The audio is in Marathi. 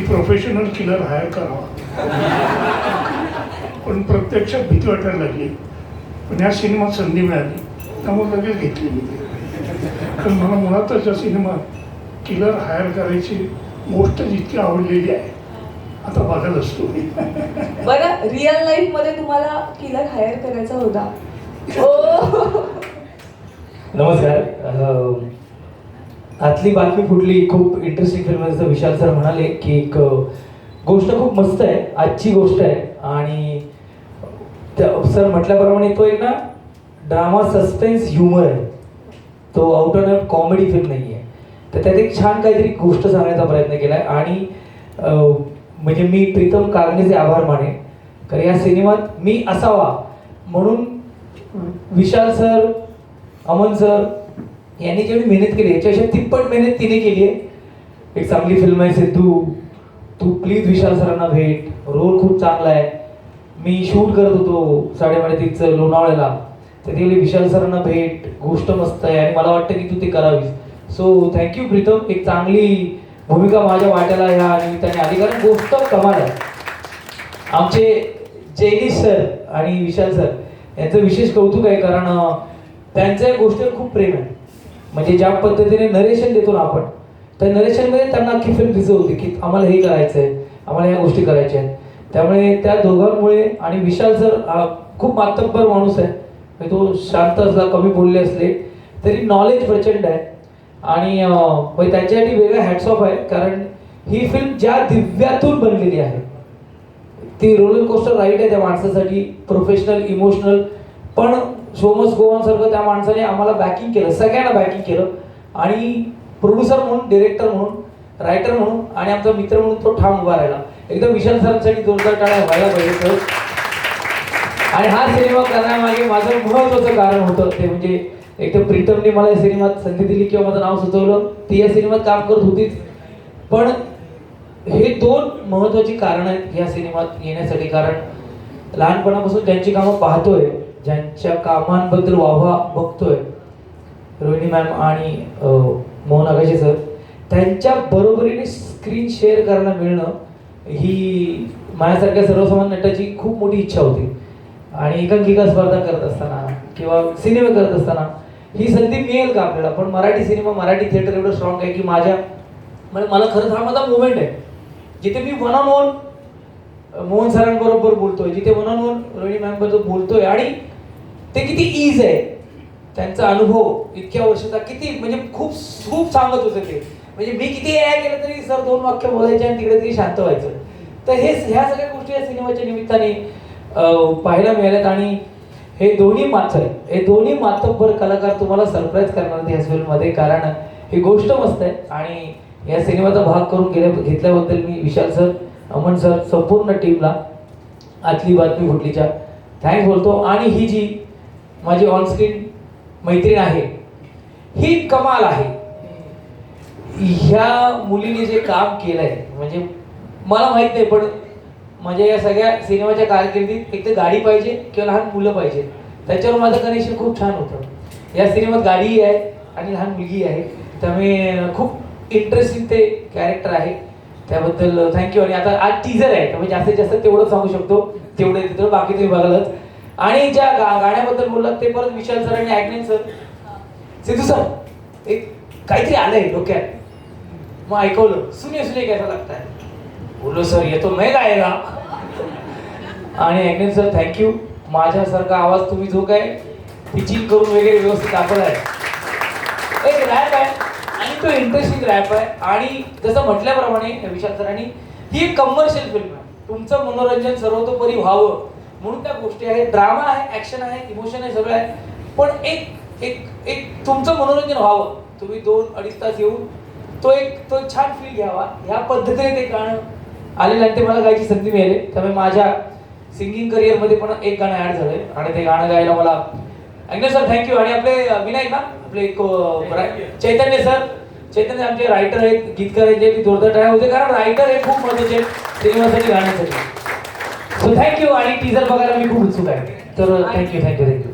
प्रोफेशनल किलर हायर करावा. पण प्रत्यक्षात भीती वाटायला लागली. पण या सिनेमात संधी मिळाली. त्यामुळे लगेच घेतली मी. ती. कारण मला मुळातच या सिनेमात किलर हायर करायची गोष्ट जितकी आवडलेली आहे आता बघत असतो मी. बरं रिअल लाईफमध्ये तुम्हाला किलर हायर करायचा होता. हो. नमस्कार. आतली बातमी फुटली खूप इंटरेस्टिंग फिल्म आहे जसं विशाल सर म्हणाले की एक गोष्ट खूप मस्त आहे आजची गोष्ट आहे. आणि सर म्हटल्याप्रमाणे तो एक ना ड्रामा सस्पेन्स ह्युमर आहे. तो आउट अँड कॉमेडी फिल्म नाही आहे. तर त्यात एक छान काहीतरी गोष्ट सांगण्याचा प्रयत्न केला आहे आणि म्हणजे मी प्रीतम कागणेचे आभार माने कारण या सिनेमात मी असावा. म्हणून विशाल सर अमन सर यांनी जेवढी मेहनत केली याच्यापेक्षा तिप्पट मेहनत तिने केली आहे. एक चांगली फिल्म आहे सिद्धू. तू प्लीज विशाल सरांना भेट. रोल खूप चांगला आहे. मी शूट करत होतो साडेबारा लोणावळ्याला. तर ते विशाल सरांना भेट. गोष्ट मस्त आहे आणि मला वाटतं की तू ते करावीस. So thank you Pritam. एक चांगली भूमिका माझ्या वाट्याला ह्या निमित्ताने आली. कारण गोष्ट कमाल आहे. आमचे जयनीश सर आणि विशाल सर यांचं विशेष कौतुक आहे कारण त्यांचं त्यांच्या गोष्टीवर खूप प्रेम आहे. म्हणजे ज्या पद्धतीने नरेशन देतो ना आपण त्या नरेशनमध्ये त्यांना अख्खी फिल्म दिसत होती की आम्हाला हे करायचं आहे आम्हाला ह्या गोष्टी करायच्या आहेत. त्यामुळे त्या दोघांमुळे आणि विशाल सर खूप मातब्बर माणूस आहे. म्हणजे तो शांत असला कमी बोलले असले तरी नॉलेज प्रचंड आहे. आणि म्हणजे त्यांच्यासाठी वेगळा हॅट्सऑफ आहे कारण ही फिल्म ज्या दिव्यातून बनलेली आहे. ती रोलर कोस्टर राईट आहे त्या माणसासाठी प्रोफेशनल इमोशनल पण सोमस गोवन सारखं त्या माणसाने आम्हाला बॅकिंग केलं सगळ्यांना बॅकिंग केलं. आणि प्रोड्युसर म्हणून डिरेक्टर म्हणून रायटर म्हणून आणि आमचा मित्र म्हणून तो ठाम उभा राहिला. एकदम विशाल सरांसाठी जोरदार टाळ्या व्हायला पाहिजे सर. आणि हा सिनेमा करण्यामागे माझं महत्वाचं कारण होतं ते म्हणजे एक तर प्रीतमने मला या सिनेमात संधी दिली किंवा माझं नाव सुचवलं. ती या सिनेमात काम करत होतीच. पण हे दोन महत्वाची कारणं आहेत या सिनेमात येण्यासाठी. कारण लहानपणापासून त्यांची कामं पाहतोय. ज्यांच्या कामांबद्दल वाहवा बघतोय रोहिणी मॅम आणि मोहन आगाशे सर त्यांच्या बरोबरीने स्क्रीन शेअर करायला मिळणं ही माझ्यासारख्या सर्वसामान्य नटाची खूप मोठी इच्छा होती. आणि एकांकिका स्पर्धा करत असताना किंवा सिनेमे करत असताना ही संधी मिळेल का आपल्याला? पण मराठी सिनेमा मराठी थिएटर एवढं स्ट्रॉंग आहे की माझ्या म्हणजे मला खरंच हा माझा मुवमेंट आहे. जिथे मी वन ऑन वन मोहन सरांबरोबर बोलतोय जिथे one on one Rohini ma'am बरोबर बोलतोय आणि ते किती ईज आहे. त्यांचा अनुभव इतक्या वर्षाचा किती म्हणजे खूप खूप सांगत होते ते. म्हणजे मी किती ॲ केलं तरी सर दोन वाक्य बोलायचे आणि तिकडे तरी शांत व्हायचं. तर हे ह्या सगळ्या गोष्टी या सिनेमाच्या निमित्ताने पाहायला मिळाल्यात आणि हे दोन्ही मात्र हे दोन्ही मातब्बर कलाकार तुम्हाला सरप्राईज करणार आहेत ह्या फिल्ममध्ये कारण ही गोष्ट मस्त आहे आणि या सिनेमाचा भाग करून गेल्या घेतल्याबद्दल मी विशाल सर अमन सर संपूर्ण टीमला आतली बातमी फुटलीच्या. थँक्स बोलतो. आणि ही जी माझी ऑनस्क्रीन मैत्रीण आहे. ही कमाल आहे. ह्या मुलीने जे काम केलंय म्हणजे मला माहीत नाही पण म्हणजे या सगळ्या सिनेमाच्या कारकिर्दीत एक तर गाडी पाहिजे किंवा लहान मुलं पाहिजे. त्याच्यावर माझं कनेक्शन खूप छान होतं. या सिनेमात गाडीही आहे आणि लहान मुलगी आहे. त्यामुळे खूप इंटरेस्टिंग ते कॅरेक्टर आहे. त्याबद्दल थँक्यू आणि आता आज टीजर आहे त्यामुळे जास्तीत जास्त तेवढं सांगू शकतो. तेवढं तिथं बाकी तुम्ही बघालच. आणि ज्या गा गाण्याबद्दल बोललात ते परत विशाल सर आणि ॲग्नेन सर. सिद्धू सर एक काहीतरी आलंय डोक्यात. मग ऐकवलं. सुने सुने कैसा लगता आहे बोललो सर येतो मैं गायला. आणि ॲग्नेन सर थँक्यू माझ्यासारखा आवाज तुम्ही जो काय टिचिंग करून वगैरे व्यवस्थित दाखवला आहे. एक रॅप आहे आणि तो इंटरेस्टिंग रॅप आहे. आणि जसं म्हटल्याप्रमाणे विशाल सरांनी ही एक कमर्शियल फिल्म आहे. तुमचं मनोरंजन सर्वतोपरी व्हावं. म्हणून त्या गोष्टी आहेत. ड्रामा आहे ऍक्शन आहे इमोशन आहे सगळं आहे. पण एक एक एक तुमचं मनोरंजन व्हावं. तुम्ही दोन अडीच तास येऊन तो एक तो एक छान फील घ्यावा. ह्या पद्धतीने ते गाणं आलेलं आणि ते मला गायची संधी मिळाली. त्यामुळे माझ्या सिंगिंग करिअरमध्ये पण एक गाणं ऍड झालंय. आणि ते गाणं गायला मला अग्ने सर थँक्यू आणि आपले विनायक ना? आपले एक चैतन्य सर चैतन्य आमचे रायटर आहेत गीतकार आहेत जे की जोरदार टाळ्या होते. कारण रायटर हे खूप महत्त्वाचे आहेत सिनेमासाठी गाण्यासाठी. सो थँक्यू आणि टीजर बघायला मी खूप उत्सुक आहे. तर थँक्यू थँक्यू थँक्यू